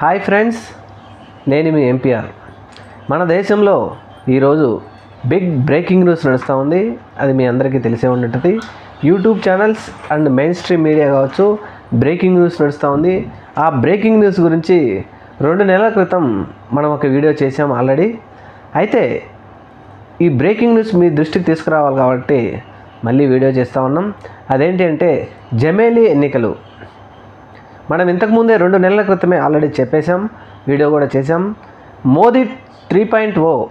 Hi friends నేను మీ MPR. మన దేశంలో ఈరోజు బిగ్ బ్రేకింగ్ న్యూస్ నడుస్తూ ఉంది. అది మీ అందరికీ తెలిసే ఉన్నట్టుంది YouTube channels and mainstream media కావచ్చు బ్రేకింగ్ న్యూస్ నడుస్తూ ఉంది. ఆ బ్రేకింగ్ న్యూస్ గురించి రెండు నెలల క్రితం మనం ఒక వీడియో చేసాం ఆల్రెడీ. అయితే ఈ బ్రేకింగ్ న్యూస్ మీ దృష్టికి తీసుకురావాలి కాబట్టి మళ్ళీ వీడియో చేస్తూ ఉన్నాం. అదేంటి అంటే జమేలీ ఎన్నికలు. మనం ఇంతకుముందే రెండు నెలల క్రితమే ఆల్రెడీ చెప్పేశాం వీడియో కూడా చేశాం. మోదీ త్రీ పాయింట్ ఓ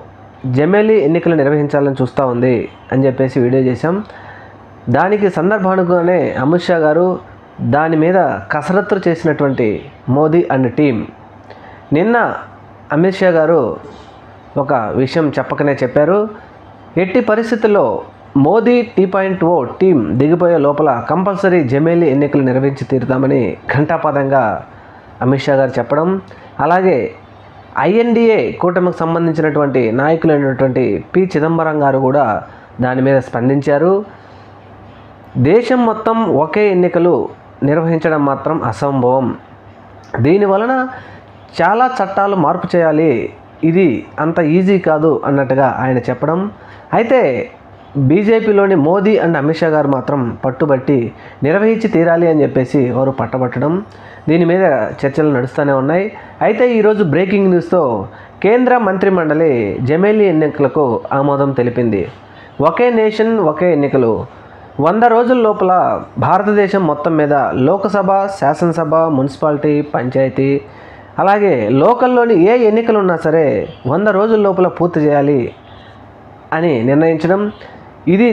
జమేలీ ఎన్నికలు నిర్వహించాలని చూస్తూ ఉంది అని చెప్పేసి వీడియో చేశాం. దానికి సందర్భానుగానే అమిత్ షా గారు దాని మీద కసరత్తు చేసినటువంటి మోదీ అండ్ టీం నిన్న అమిత్ షా గారు ఒక విషయం చెప్పకనే చెప్పారు. ఎట్టి పరిస్థితుల్లో Modi tea point O team దిగిపోయే లోపల కంపల్సరీ జమేలీ ఎన్నికలు నిర్వహించి తీరుతామని ఘంటాపదంగా అమిత్ షా గారు చెప్పడం. అలాగే ఐఎన్డిఏ కూటమికి సంబంధించినటువంటి నాయకులైనటువంటి పి చిదంబరం గారు కూడా దాని మీద స్పందించారు. దేశం మొత్తం ఒకే ఎన్నికలు నిర్వహించడం మాత్రం అసంభవం. దీని వలన చాలా చట్టాలు మార్పు చేయాలి. ఇది అంత ఈజీ కాదు అన్నట్టుగా ఆయన చెప్పడం. అయితే బీజేపీలోని మోదీ అండ్ అమిత్ షా గారు మాత్రం పట్టుబట్టి నిర్వహించి తీరాలి అని చెప్పేసి వారు పట్టబట్టడం దీని మీద చర్చలు నడుస్తూనే ఉన్నాయి. అయితే ఈరోజు బ్రేకింగ్ న్యూస్తో కేంద్ర మంత్రిమండలి జమేలీ ఎన్నికలకు ఆమోదం తెలిపింది. ఒకే నేషన్ ఒకే ఎన్నికలు. వంద రోజుల లోపల భారతదేశం మొత్తం మీద లోకసభ శాసనసభ మున్సిపాలిటీ పంచాయతీ అలాగే లోకల్లోని ఏ ఎన్నికలు ఉన్నా సరే వంద రోజుల లోపల పూర్తి చేయాలి అని నిర్ణయించడం ఇది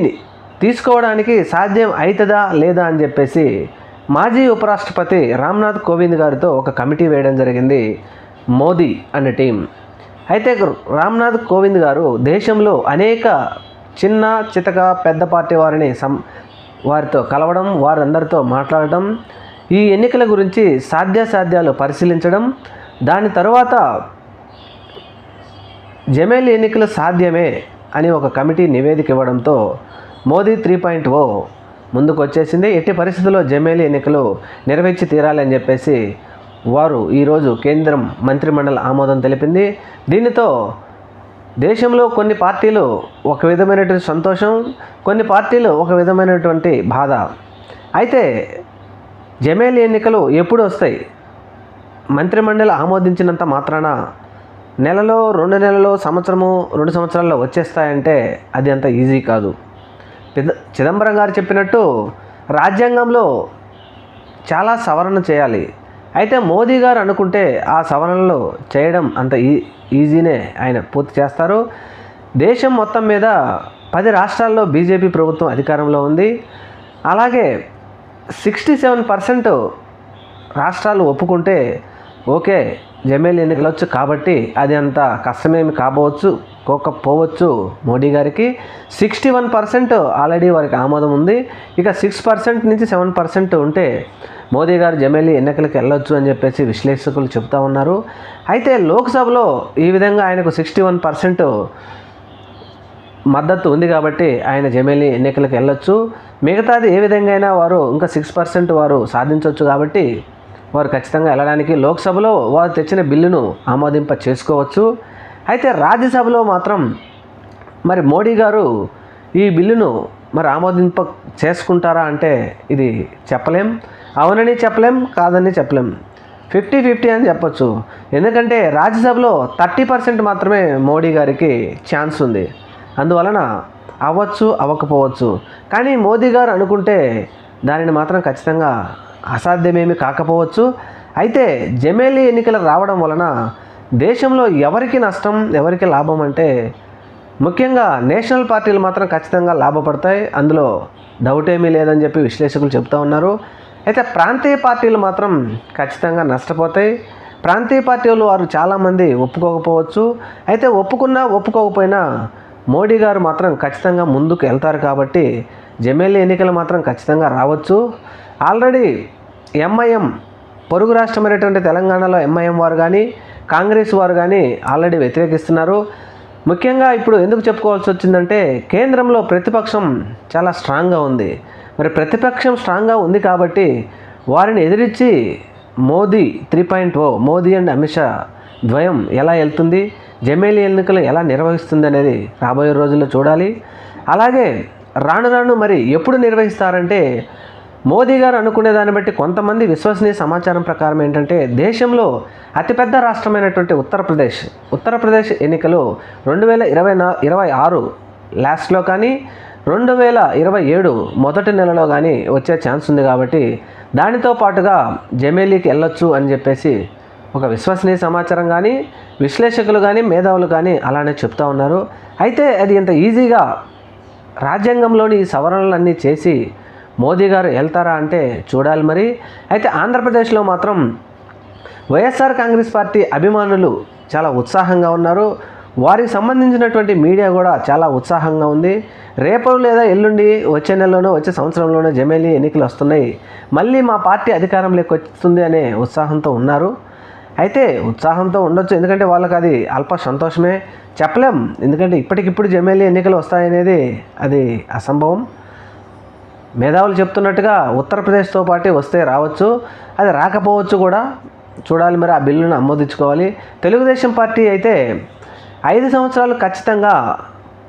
తీసుకోవడానికి సాధ్యం అవుతుందా లేదా అని చెప్పేసి మాజీ ఉపరాష్ట్రపతి రామ్నాథ్ కోవింద్ గారితో ఒక కమిటీ వేయడం జరిగింది మోదీ అనే టీం. అయితే రామ్నాథ్ కోవింద్ గారు దేశంలో అనేక చిన్న చితక పెద్ద పార్టీ వారిని సం వారితో కలవడం వారందరితో మాట్లాడటం ఈ ఎన్నికల గురించి సాధ్యాసాధ్యాలు పరిశీలించడం దాని తరువాత జమేల్ ఎన్నికలు సాధ్యమే అని ఒక కమిటీ నివేదిక ఇవ్వడంతో మోదీ త్రీ పాయింట్ ఓ ముందుకు వచ్చేసింది ఎట్టి పరిస్థితుల్లో జమేలి ఎన్నికలు నిర్వహించి తీరాలని చెప్పేసి వారు ఈరోజు కేంద్రం మంత్రిమండలి ఆమోదం తెలిపింది. దీనితో దేశంలో కొన్ని పార్టీలు ఒక విధమైనటువంటి సంతోషం కొన్ని పార్టీలు ఒక విధమైనటువంటి బాధ. అయితే జమేలి ఎన్నికలు ఎప్పుడు వస్తాయి? మంత్రిమండలి ఆమోదించినంత మాత్రాన నెలలో రెండు నెలలు సంవత్సరము రెండు సంవత్సరాల్లో వచ్చేస్తాయంటే అది అంత ఈజీ కాదు. పెద్ద చిదంబరం గారు చెప్పినట్టు రాజ్యాంగంలో చాలా సవరణ చేయాలి. అయితే మోదీ గారు అనుకుంటే ఆ సవరణలు చేయడం అంత ఈ ఈజీనే ఆయన పూర్తి చేస్తారు. దేశం మొత్తం మీద పది రాష్ట్రాల్లో బీజేపీ ప్రభుత్వం అధికారంలో ఉంది. అలాగే సిక్స్టీ సెవెన్ పర్సెంట్ రాష్ట్రాలు ఒప్పుకుంటే ఓకే జమేల్ ఎన్నికలు వచ్చు కాబట్టి అది అంత కష్టమేమి కాబోవచ్చు కోకపోవచ్చు మోడీ గారికి. సిక్స్టీ వన్ పర్సెంట్ ఆల్రెడీ వారికి ఆమోదం ఉంది. ఇక సిక్స్ పర్సెంట్ నుంచి సెవెన్ పర్సెంట్ ఉంటే మోదీ గారు జమేలీ ఎన్నికలకు వెళ్ళొచ్చు అని చెప్పేసి విశ్లేషకులు చెప్తా ఉన్నారు. అయితే లోక్సభలో ఈ విధంగా ఆయనకు సిక్స్టీ వన్ పర్సెంట్ మద్దతు ఉంది కాబట్టి ఆయన జమేలీ ఎన్నికలకు వెళ్ళొచ్చు. మిగతాది ఏ విధంగా అయినా వారు ఇంకా సిక్స్ పర్సెంట్ వారు సాధించవచ్చు కాబట్టి వారు ఖచ్చితంగా వెళ్ళడానికి లోక్సభలో వారు తెచ్చిన బిల్లును ఆమోదింప చేసుకోవచ్చు. అయితే రాజ్యసభలో మాత్రం మరి మోడీ గారు ఈ బిల్లును మరి ఆమోదింప చేసుకుంటారా అంటే ఇది చెప్పలేం. అవునని చెప్పలేం కాదని చెప్పలేం. ఫిఫ్టీ ఫిఫ్టీ అని చెప్పొచ్చు. ఎందుకంటే రాజ్యసభలో థర్టీ పర్సెంట్ మాత్రమే మోడీ గారికి ఛాన్స్ ఉంది. అందువలన అవ్వచ్చు అవ్వకపోవచ్చు. కానీ మోదీ గారు అనుకుంటే దానిని మాత్రం ఖచ్చితంగా అసాధ్యమేమి కాకపోవచ్చు. అయితే జమేలీ ఎన్నికలు రావడం వలన దేశంలో ఎవరికి నష్టం ఎవరికి లాభం అంటే ముఖ్యంగా నేషనల్ పార్టీలు మాత్రం ఖచ్చితంగా లాభపడతాయి. అందులో డౌట్ ఏమీ లేదని చెప్పి విశ్లేషకులు చెప్తా ఉన్నారు. అయితే ప్రాంతీయ పార్టీలు మాత్రం ఖచ్చితంగా నష్టపోతాయి. ప్రాంతీయ పార్టీలు వారు చాలామంది ఒప్పుకోకపోవచ్చు. అయితే ఒప్పుకున్నా ఒప్పుకోకపోయినా మోడీ గారు మాత్రం ఖచ్చితంగా ముందుకు వెళ్తారు కాబట్టి జమేలీ ఎన్నికలు మాత్రం ఖచ్చితంగా రావచ్చు. ఆల్రెడీ ఎంఐఎం పొరుగు రాష్ట్రమైనటువంటి తెలంగాణలో ఎంఐఎం వారు కానీ కాంగ్రెస్ వారు కానీ ఆల్రెడీ వ్యతిరేకిస్తున్నారు. ముఖ్యంగా ఇప్పుడు ఎందుకు చెప్పుకోవాల్సి వచ్చిందంటే కేంద్రంలో ప్రతిపక్షం చాలా స్ట్రాంగ్గా ఉంది. మరి ప్రతిపక్షం స్ట్రాంగ్గా ఉంది కాబట్టి వారిని ఎదిరించి Modi three point O Modi and Amit Shah ద్వయం ఎలా వెళ్తుంది జమేలి ఎన్నికలు ఎలా నిర్వహిస్తుంది అనేది రాబోయే రోజుల్లో చూడాలి. అలాగే రాను రాను మరి ఎప్పుడు నిర్వహిస్తారంటే మోదీ గారు అనుకునే దాన్ని బట్టి కొంతమంది విశ్వసనీయ సమాచారం ప్రకారం ఏంటంటే దేశంలో అతిపెద్ద రాష్ట్రమైనటువంటి ఉత్తరప్రదేశ్ ఉత్తరప్రదేశ్ ఎన్నికలు రెండు వేల ఇరవై నా ఇరవై ఆరు లాస్ట్లో కానీ రెండు వేల ఇరవై ఏడు మొదటి నెలలో కానీ వచ్చే ఛాన్స్ ఉంది కాబట్టి దానితో పాటుగా జమేలీకి వెళ్ళొచ్చు అని చెప్పేసి ఒక విశ్వసనీయ సమాచారం కానీ విశ్లేషకులు కానీ మేధావులు కానీ అలానే చెప్తా ఉన్నారు. అయితే అది ఇంత ఈజీగా రాజ్యాంగంలోని ఈ సవరణలన్నీ చేసి మోదీ గారు వెళ్తారా అంటే చూడాలి మరి. అయితే ఆంధ్రప్రదేశ్లో మాత్రం వైఎస్ఆర్ కాంగ్రెస్ పార్టీ అభిమానులు చాలా ఉత్సాహంగా ఉన్నారు. వారికి సంబంధించినటువంటి మీడియా కూడా చాలా ఉత్సాహంగా ఉంది. రేపు లేదా ఎల్లుండి వచ్చే నెలలోనో వచ్చే సంవత్సరంలోనో జమేలీ ఎన్నికలు వస్తున్నాయి. మళ్ళీ మా పార్టీ అధికారంలోకి వస్తుంది అనే ఉత్సాహంతో ఉన్నారు. అయితే ఉత్సాహంతో ఉండొచ్చు ఎందుకంటే వాళ్ళకి అది అల్ప సంతోషమే. చెప్పలేం ఎందుకంటే ఇప్పటికిప్పుడు జమేలీ ఎన్నికలు వస్తాయనేది అది అసంభవం. మేధావులు చెప్తున్నట్టుగా ఉత్తరప్రదేశ్తో పాటు వస్తే రావచ్చు. అది రాకపోవచ్చు కూడా. చూడాలి మరి ఆ బిల్లును ఆమోదించుకోవాలి. తెలుగుదేశం పార్టీ అయితే ఐదు సంవత్సరాలు ఖచ్చితంగా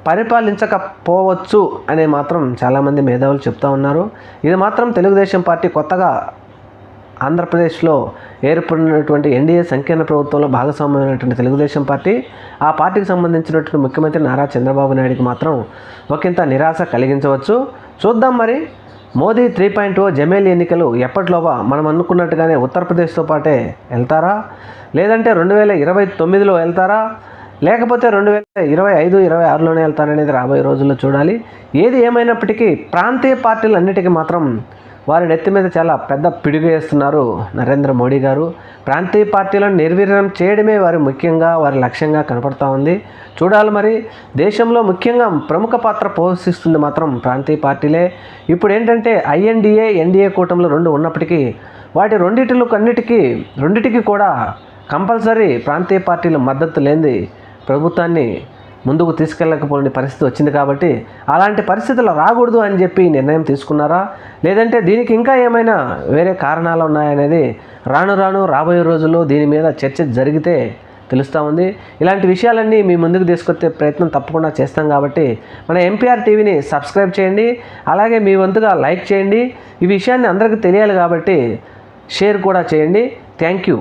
పరిపాలించకపోవచ్చు అనే మాత్రం చాలామంది మేధావులు చెప్తా ఉన్నారు. ఇది మాత్రం తెలుగుదేశం పార్టీ కొత్తగా ఆంధ్రప్రదేశ్లో ఏర్పడినటువంటి ఎన్డీఏ సంకీర్ణ ప్రభుత్వంలో భాగస్వామ్యమైనటువంటి తెలుగుదేశం పార్టీ ఆ పార్టీకి సంబంధించినటువంటి ముఖ్యమంత్రి నారా చంద్రబాబు నాయుడుకి మాత్రం ఒకంత నిరాశ కలిగించవచ్చు. చూద్దాం మరి. మోదీ త్రీ పాయింట్ ఓ జమేలి ఎన్నికలు ఎప్పటిలోగా మనం అనుకున్నట్టుగానే ఉత్తరప్రదేశ్తో పాటే వెళ్తారా? లేదంటే రెండు వేల ఇరవై తొమ్మిదిలో వెళ్తారా? లేకపోతే రెండు వేల ఇరవై ఐదు ఇరవై ఆరులోనే వెళ్తారనేది రాబోయే రోజుల్లో చూడాలి. ఏది ఏమైనప్పటికీ ప్రాంతీయ పార్టీలు అన్నిటికీ మాత్రం వారి నెత్తి మీద చాలా పెద్ద పిడుగు వేస్తున్నారు నరేంద్ర మోడీ గారు. ప్రాంతీయ పార్టీలను నిర్వీర్యం చేయడమే వారి ముఖ్యంగా వారి లక్ష్యంగా కనపడతా ఉంది. చూడాలి మరి దేశంలో ముఖ్యంగా ప్రముఖ పాత్ర పోషిస్తుంది మాత్రం ప్రాంతీయ పార్టీలే. ఇప్పుడు ఏంటంటే ఐఎన్డీఏ ఎన్డీఏ కూటమిలో రెండు ఉన్నప్పటికీ వాటి రెండిటిలో అన్నిటికీ రెండిటికి కూడా కంపల్సరీ ప్రాంతీయ పార్టీల మద్దతు లేనిది ప్రభుత్వాన్ని ముందుకు తీసుకెళ్ళకపోని పరిస్థితి వచ్చింది కాబట్టి అలాంటి పరిస్థితులు రాకూడదు అని చెప్పి నిర్ణయం తీసుకున్నారా? లేదంటే దీనికి ఇంకా ఏమైనా వేరే కారణాలు ఉన్నాయనేది రాను రాను రాబోయే రోజుల్లో దీని మీద చర్చ జరిగితే తెలుస్తూ ఉంది. ఇలాంటి విషయాలన్నీ మీ ముందుకు తీసుకొచ్చే ప్రయత్నం తప్పకుండా చేస్తాం కాబట్టి మన ఎంపీఆర్ టీవీని సబ్స్క్రైబ్ చేయండి. అలాగే మీ వంతుగా లైక్ చేయండి. ఈ విషయాన్ని అందరికీ తెలియాలి కాబట్టి షేర్ కూడా చేయండి. Thank you.